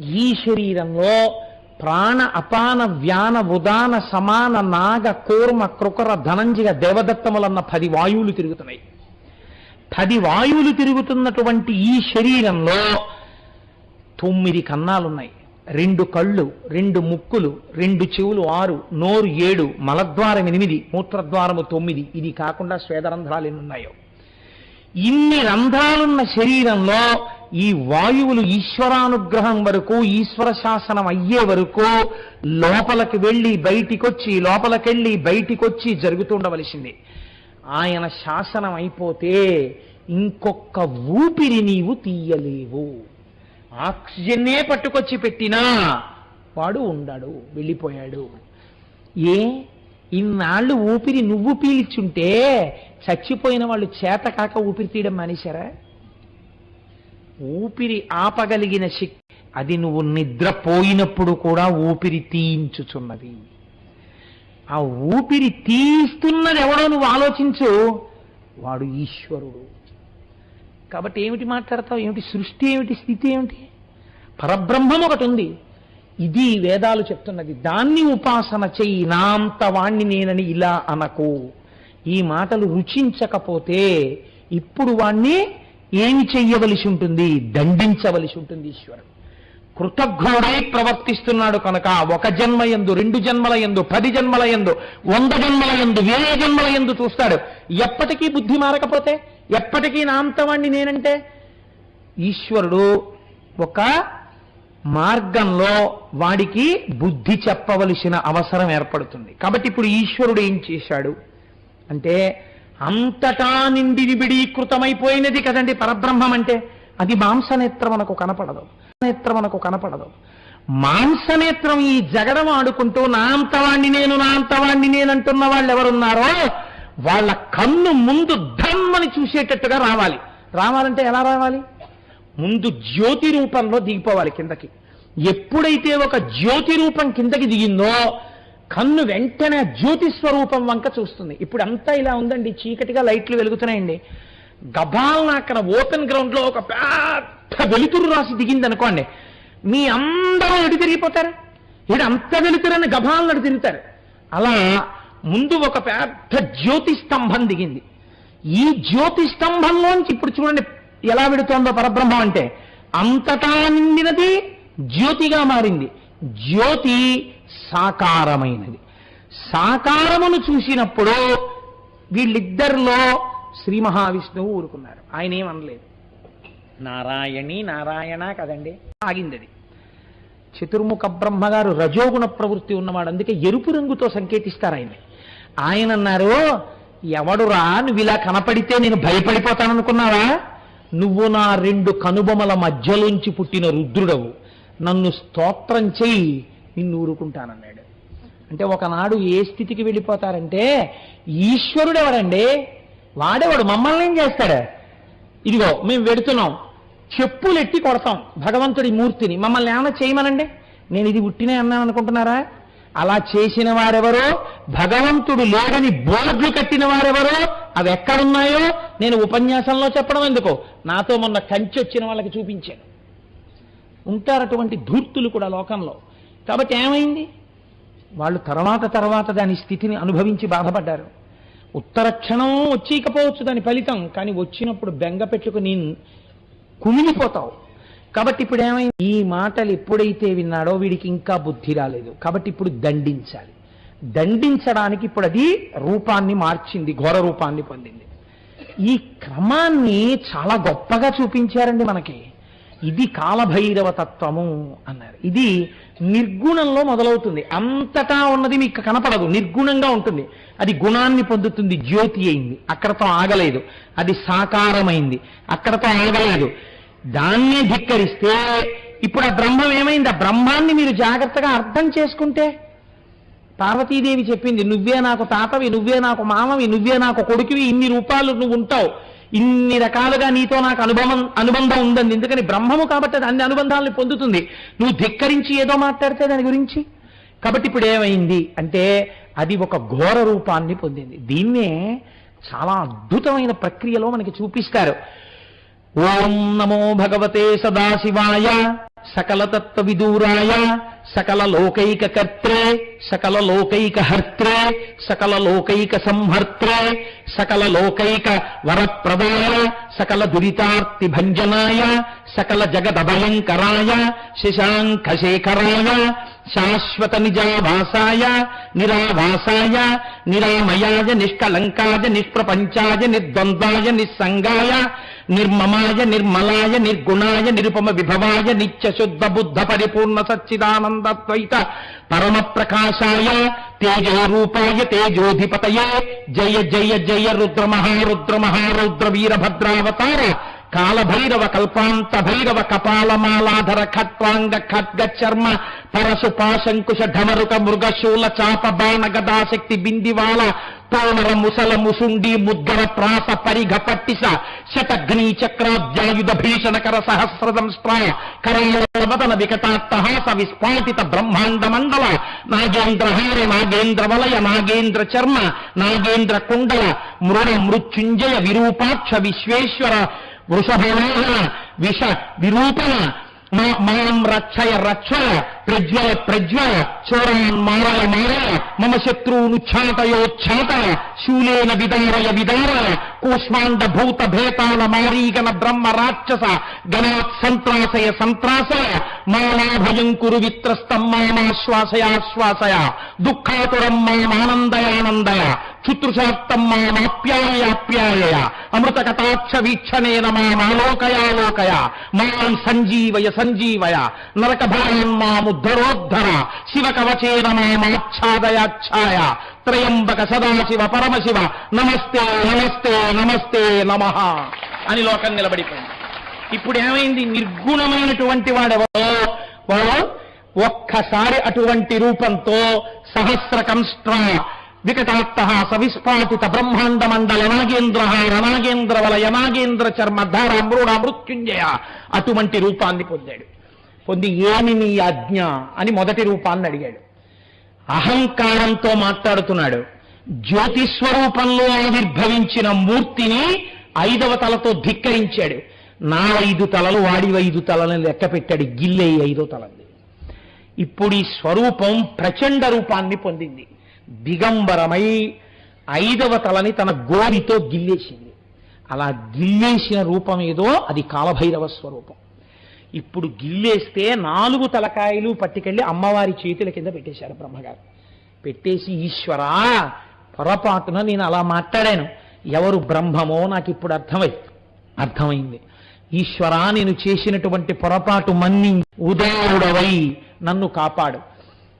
ఈ శరీరంలో ప్రాణ అపాన వ్యాన ఉదాన సమాన నాగ కూర్మ కృకర ధనంజయ దేవదత్తములన్న పది వాయువులు తిరుగుతున్నాయి. పది వాయువులు తిరుగుతున్నటువంటి ఈ శరీరంలో తొమ్మిది కన్నాలున్నాయి. రెండు కళ్ళు రెండు ముక్కులు రెండు చెవులు ఆరు నోరు ఏడు మలద్వారం ఎనిమిది మూత్రద్వారము తొమ్మిది. ఇది కాకుండా స్వేదరంధ్రాలు ఎన్ని ఉన్నాయో. ఇన్ని రంధ్రాలున్న శరీరంలో ఈ వాయువులు ఈశ్వరానుగ్రహం వరకు ఈశ్వర శాసనం అయ్యే వరకు లోపలికి వెళ్ళి బయటికొచ్చి లోపలికెళ్ళి బయటికొచ్చి జరుగుతుండవలసింది. ఆయన శాసనం అయిపోతే ఇంకొక ఊపిరి నీవు తీయలేవు. ఆక్సిజన్నే పట్టుకొచ్చి పెట్టినా వాడు ఉండడు వెళ్ళిపోయాడు. ఏ? ఇన్నాళ్ళు ఊపిరి నువ్వు పీల్చుంటే చచ్చిపోయిన వాళ్ళు చేత కాక ఊపిరి తీయడం మానేశారా? ఊపిరి ఆపగలిగిన శక్తి. అది నువ్వు నిద్రపోయినప్పుడు కూడా ఊపిరి తీయించుచున్నది. ఆ ఊపిరి తీస్తున్నది ఎవడో నువ్వు ఆలోచించు. వాడు ఈశ్వరుడు. కాబట్టి ఏమిటి మాట్లాడతావు? ఏమిటి సృష్టి ఏమిటి? స్థితి ఏమిటి? పరబ్రహ్మం ఒకటి ఉంది. ఇది వేదాలు చెప్తున్నది. దాన్ని ఉపాసన చెయ్యి. నాంత వాణ్ణి నేనని ఇలా అనకు. ఈ మాటలు రుచించకపోతే ఇప్పుడు వాణ్ణి ఏమి చెయ్యవలసి ఉంటుంది? దండించవలసి ఉంటుంది ఈశ్వరుడు. కృతజ్ఞుడై ప్రవర్తిస్తున్నాడు కనుక ఒక జన్మ ఎందు రెండు జన్మల ఎందు పది జన్మల ఎందు వంద జన్మల ఎందు వేల జన్మల ఎందు చూస్తాడు. ఎప్పటికీ బుద్ధి మారకపోతే ఎప్పటికీ నా అంతవాణ్ణి నేనంటే? ఈశ్వరుడు ఒక మార్గంలో వాడికి బుద్ధి చెప్పవలసిన అవసరం ఏర్పడుతుంది. కాబట్టి ఇప్పుడు ఈశ్వరుడు ఏం చేశాడు? అంటే అంతటా నిండి నిబిడీకృతమైపోయినది కదండి పరబ్రహ్మం అంటే అది మాంసనేత్రం మనకు కనపడదు. నేత్రం మనకు కనపడదు. మాంసనేత్రం ఈ జగడం ఆడుకుంటూ నా అంతవాణ్ణి నేను నా అంతవాణ్ణి నేను అంటున్న వాళ్ళు ఎవరున్నారో వాళ్ళ కన్ను ముందు ధమ్మని చూసేటట్టుగా రావాలి. రావాలంటే ఎలా రావాలి? ముందు జ్యోతి రూపంలో దిగిపోవాలి కిందకి. ఎప్పుడైతే ఒక జ్యోతి రూపం కిందకి దిగిందో కన్ను వెంటనే జ్యోతి స్వరూపం వంక చూస్తుంది. ఇప్పుడు అంతా ఇలా ఉందండి. చీకటిగా లైట్లు వెలుగుతున్నాయండి. గబాల్న అక్కడ ఓపెన్ గ్రౌండ్లో ఒక పెద్ద వెలుతురు రాసి దిగింది అనుకోండి మీ అందరూ ఎడు తిరిగిపోతారు? ఇటు అంత వెలుతురని గబాలను అటు తిరుగుతారు. అలా ముందు ఒక పెద్ద జ్యోతి స్తంభం దిగింది. ఈ జ్యోతి స్తంభంలోంచి ఇప్పుడు చూడండి ఎలా విడుతోందో పరబ్రహ్మం అంటే అంతటా నిండినది జ్యోతిగా మారింది. జ్యోతి సాకారమైనది. సాకారమును చూసినప్పుడు వీళ్ళిద్దరిలో శ్రీ మహావిష్ణువు ఊరుకున్నారు. ఆయన ఏమనలేదు నారాయణి నారాయణ కదండి? ఆగింది అది చతుర్ముఖ బ్రహ్మగారు రజోగుణ ప్రవృత్తి ఉన్నవాడు. అందుకే ఎరుపు రంగుతో సంకేతిస్తారు ఆయన ఆయన అన్నారు ఎవడురా? నువ్వు ఇలా కనపడితే నేను భయపడిపోతాననుకున్నావా? నువ్వు నా రెండు కనుబొమల మధ్యలోంచి పుట్టిన రుద్రుడవు. నన్ను స్తోత్రం చెయ్యి నిన్ను ఊరుకుంటానన్నాడు. అంటే ఒకనాడు ఏ స్థితికి వెళ్ళిపోతారంటే ఈశ్వరుడు వాడేవాడు? మమ్మల్ని ఏం చేస్తాడు? ఇదిగో మేము వెడుతున్నాం. చెప్పులు ఎట్టి కొడతాం భగవంతుడి మూర్తిని. మమ్మల్ని ఏమైనా చేయమనండి? నేను ఇది ఉట్టినే అన్నాను అనుకుంటున్నారా? అలా చేసిన వారెవరో? భగవంతుడు లేడని బోర్డులు కట్టిన వారెవరో? అవి ఎక్కడున్నాయో? నేను ఉపన్యాసంలో చెప్పడం ఎందుకో? నాతో మొన్న కంచి వచ్చిన వాళ్ళకి చూపించాను. ఉంటారటువంటి ధూర్తులు కూడా లోకంలో. కాబట్టి ఏమైంది? వాళ్ళు తర్వాత తర్వాత దాని స్థితిని అనుభవించి బాధపడ్డారు. ఉత్తర క్షణం వచ్చేయకపోవచ్చు దాని ఫలితం కానీ వచ్చినప్పుడు బెంగ పెట్టుకుని కుమిలిపోతావు. కాబట్టి ఇప్పుడు ఏమైంది? ఈ మాటలు ఎప్పుడైతే విన్నాడో వీడికి ఇంకా బుద్ధి రాలేదు. కాబట్టి ఇప్పుడు దండించాలి. దండించడానికి ఇప్పుడు అది రూపాన్ని మార్చింది ఘోర రూపాన్ని పొందింది. ఈ క్రమాన్ని చాలా గొప్పగా చూపించారండి మనకి. ఇది కాలభైరవ తత్వము అన్నారు. ఇది నిర్గుణంలో మొదలవుతుంది. అంతటా ఉన్నది మీకు కనపడదు. నిర్గుణంగా ఉంటుంది. అది గుణాన్ని పొందుతుంది. జ్యోతి అయింది. అక్కడతో ఆగలేదు. అది సాకారమైంది. అక్కడతో ఆగలేదు. దాన్నే ధిక్కరిస్తే ఇప్పుడు ఆ బ్రహ్మం ఏమైంది? ఆ బ్రహ్మాన్ని మీరు జాగ్రత్తగా అర్థం చేసుకుంటే పార్వతీదేవి చెప్పింది నువ్వే నాకు తాతవి నువ్వే నాకు మామవి నువ్వే నాకు కొడుకువి ఇన్ని రూపాలు నువ్వు ఉంటావు. ఇన్ని రకాలుగా నీతో నాకు అనుభవం అనుబంధం ఉందండి ఎందుకని బ్రహ్మము కాబట్టి అది అన్ని అనుబంధాలను పొందుతుంది. నువ్వు ధిక్కరించి ఏదో మాట్లాడితే దాని గురించి? కాబట్టి ఇప్పుడు ఏమైంది? అంటే అది ఒక ఘోర రూపాన్ని పొందింది. దీన్నే చాలా అద్భుతమైన ప్రక్రియలో మనకి చూపిస్తారు. ఓం నమో భగవతే సదాశివాయ. సకల తత్వ విదూరాయ సకల లోకైక కర్త్రే సకల లోకైక హర్త్రే సకల లోకైక సంహర్త్రే సకల లోకైక వరప్రదాయ సకల దురితార్తి భంజనాయ సకల జగదభయంకరాయ శశాంకశేఖరాయ శాశ్వత నిజావాసాయ నిరావాసాయ నిరామయాయ నిష్కలంకాయ నిష్ప్రపంచాయ నిర్ద్వంద్వాయ నిస్సంగాయ నిర్మమాయ నిర్మలాయ నిర్గుణాయ నిరుపమ విభవాయ నిత్య శుద్ధ బుద్ధ పరిపూర్ణ సచ్చిదానందద్వైత పరమ ప్రకాశాయ తేజోరూపాయ తేజోధిపతయే జయ జయ జయ రుద్ర మహారుద్ర మహారుద్ర వీరభద్రావతార కాలభైరవ కల్పాంత భైరవ కపాలమాలాధర ఖట్వాంగ ఖడ్గ చర్మ పరశు పాశంకుశ ఢమరుక మృగశూల చాప బాణ గదాశక్తి బిందివాల తోమర ముసల ముసుండి ముద్దర ప్రాస పరిఘ పట్టిస శతఘ్ని చక్రాబ్జాయుధ భీషణకర సహస్రదంస్ట్ర కరాళవదన వికటాత్తహాస విస్ఫాటిత బ్రహ్మాండ మండల నాగేంద్రహార నాగేంద్ర వలయ నాగేంద్ర చర్మ నాగేంద్ర కుండల మృణ మృత్యుంజయ విరూపాక్ష విశ్వేశ్వర వృషభ విష విరూపణ మా- మాం రక్షయ రక్ష ప్రజ్వ ప్రజ్వ చోరాన్ మారయ మారయ మమ శత్రువును ఛాతయోచ్ఛాతయ శూలేన విదారయ విదారయ కూష్మాండ భూత భేతాల మారీగన బ్రహ్మ రాక్షస గణాత్ సంత్రాసయ సంత్రాస మాలాభయం కురు విత్రస్తం మామాశ్వాసయాశ్వాసయ దుఃఖాతురం మామానందయానందయ చుతృశాప్తం మామాప్యాయాప్యాయ అమృత కటాక్ష వీక్షణేన మామాలోకయాలోకయ. మాం సంజీవయ సంజీవయ. నరక భయాన్ మాముద్ధరోద్ధర. శివ కవచేన మామాచ్ఛాదయాచ్ఛాయ. త్రయంబక సదాశివ పరమశివ. నమస్తే నమస్తే నమస్తే నమ. అని లోకం నిలబడిపోయింది. ఇప్పుడు ఏమైంది నిర్గుణమైనటువంటి వాడెవరో? వాడు ఒక్కసారి అటువంటి రూపంతో సహస్ర కంష్ట్ర వికటాత్త సవిస్ఫాటిత బ్రహ్మాండ మండల నాగేంద్ర నాగేంద్ర వలయ నాగేంద్ర చర్మ ధార మృడ మృత్యుంజయ అటువంటి రూపాన్ని పొందాడు. పొంది ఏమి నీ ఆజ్ఞ అని మొదటి రూపాన్ని అడిగాడు. అహంకారంతో మాట్లాడుతున్నాడు. జ్యోతిస్వరూపంలో ఆవిర్భవించిన మూర్తిని ఐదవ తలతో ధిక్కరించాడు. నా ఐదు తలలు వాడి ఐదు తలని లెక్క పెట్టాడు. గిల్లే ఐదో తలంది. ఇప్పుడు ఈ స్వరూపం ప్రచండ రూపాన్ని పొందింది. దిగంబరమై ఐదవ తలని తన గోరితో గిల్లేసింది. అలా గిల్లేసిన రూపం ఏదో అది కాలభైరవ స్వరూపం. ఇప్పుడు గిల్లేస్తే నాలుగు తలకాయలు పట్టుకెళ్ళి అమ్మవారి చేతుల కింద పెట్టేశారు బ్రహ్మగారు. పెట్టేసి ఈశ్వరా పొరపాటున నేను అలా మాట్లాడాను. ఎవరు బ్రహ్మమో నాకు ఇప్పుడు అర్థమై అర్థమైంది. ఈశ్వరా నేను చేసినటువంటి పొరపాటు మన్ని ఉదయుడవై నన్ను కాపాడు.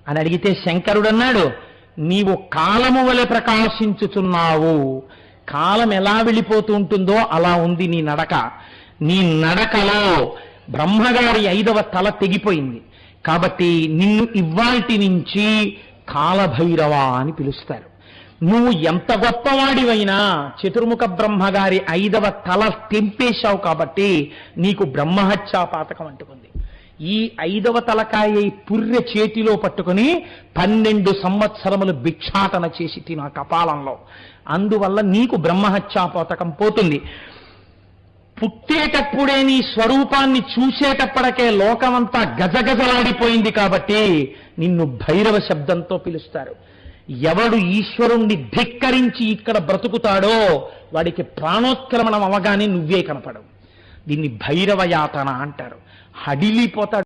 అని అడిగితే శంకరుడన్నాడు. నీవు కాలము వలె ప్రకాశించుచున్నావు. కాలం ఎలా వెళ్ళిపోతూ ఉంటుందో అలా ఉంది నీ నడక. నీ నడకలో బ్రహ్మగారి ఐదవ తల తెగిపోయింది. కాబట్టి నిన్ను ఇవ్వాల్టి నుంచి కాలభైరవ అని పిలుస్తారు. నువ్వు ఎంత గొప్పవాడివైనా చతుర్ముఖ బ్రహ్మగారి ఐదవ తల తెంపేశావు కాబట్టి నీకు బ్రహ్మహత్యా పాతకం అంటుకుంది. ఈ ఐదవ తలకాయ పుర్రె చేతిలో పట్టుకుని పన్నెండు సంవత్సరములు భిక్షాటన చేసి తిన కపాలంలో. అందువల్ల నీకు బ్రహ్మహత్యాపోతకం పోతుంది. పుట్టేటప్పుడే నీ స్వరూపాన్ని చూసేటప్పటికే లోకమంతా గజగజలాడిపోయింది కాబట్టి నిన్ను భైరవ శబ్దంతో పిలుస్తారు. ఎవడు ఈశ్వరుణ్ణి ధిక్కరించి ఇక్కడ బ్రతుకుతాడో వాడికి ప్రాణోత్క్రమణం అవగానే నువ్వే కనపడవు. దీన్ని భైరవ యాతన అంటారు. హడిలిపోతాడు.